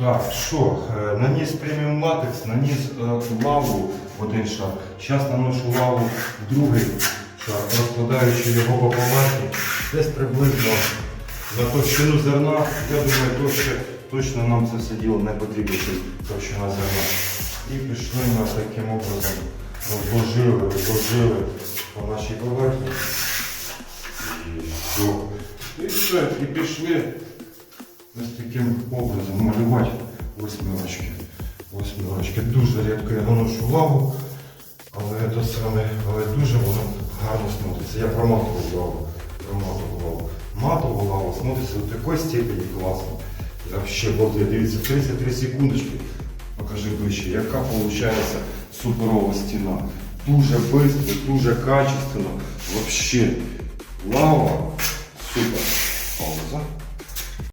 Так, що, е, наніс преміум латекс, наніс е, лаву в один шар. Зараз наношу лаву в другий шар, розкладаючи його по поверхні. Десь приблизно за товщину зерна, я думаю, точно, точно нам це все діло не потрібно, товщина зерна. І пішли ми таким образом, розложили, розложили по нашій поверхні. І все. І все, і пішли ось таким образом малювати восьмерочки. Восьмерочки. Дуже рідко я наношу лаву, але, то саме, але дуже воно гарно смотриться. Я про матову лаву. Про матову лаву. Смотриться до такої степені класно. Я вообще балдею. Дивіться, 33 секундочки. Покажи ближче, яка виходить суперова стіна. Дуже швидко, дуже качественно. Вообще. Лава.